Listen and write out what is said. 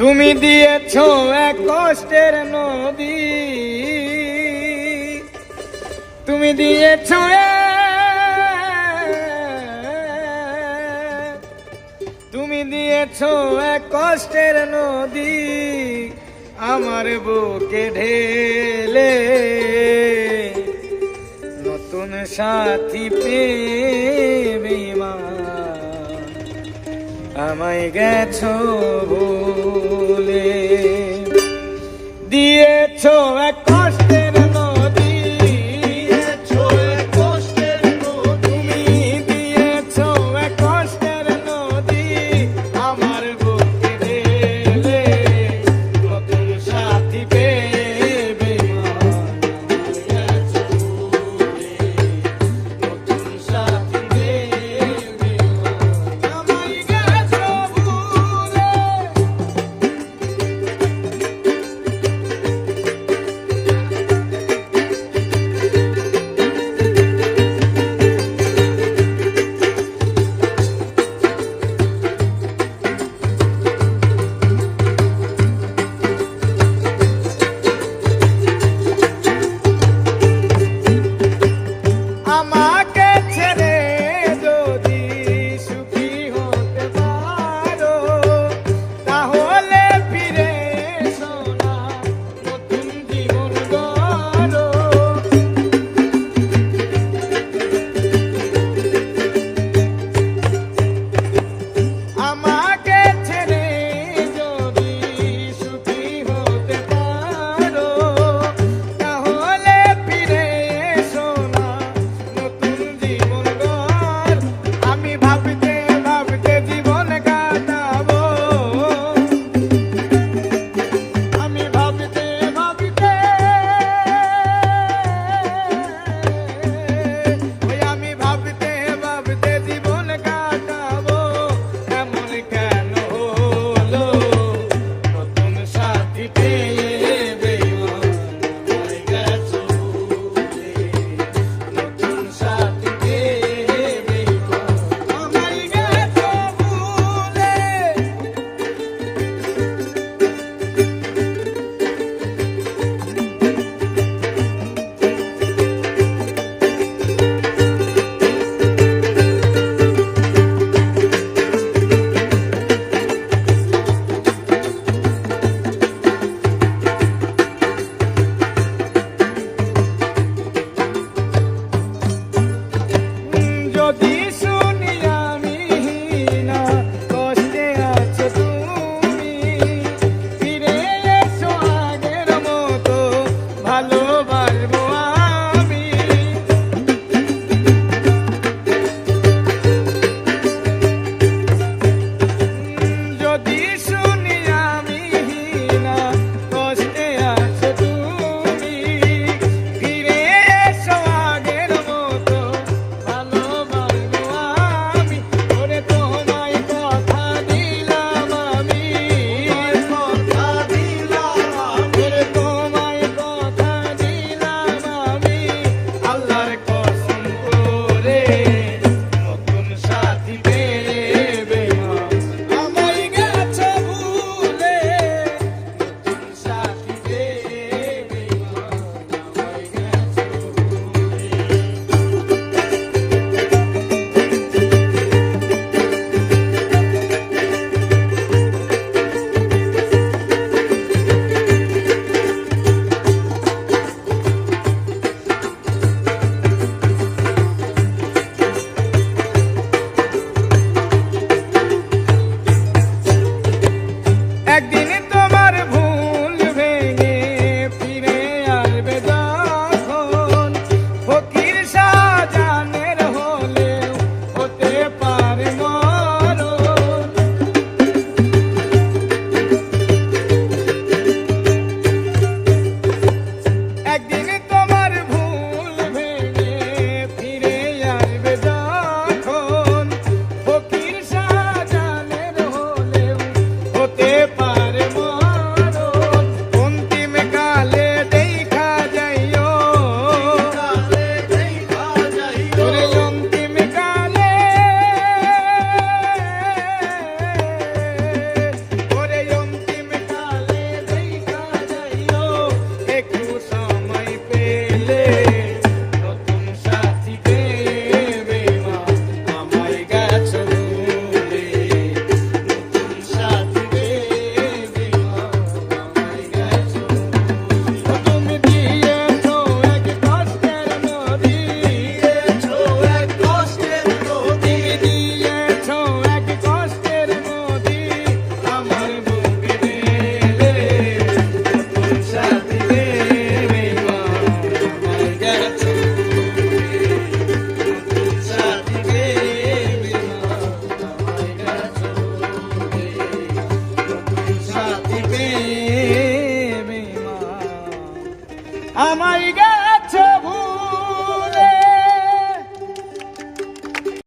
তুমি দিয়েছ এক কষ্টের নদী। তুমি দিয়েছ তুমি দিয়েছ এক কষ্টের নদী আমার বুকে ঢেলে। নতুন সাথী প্রেমী মা আমায় গেছ ভুলে দিয়েছ এক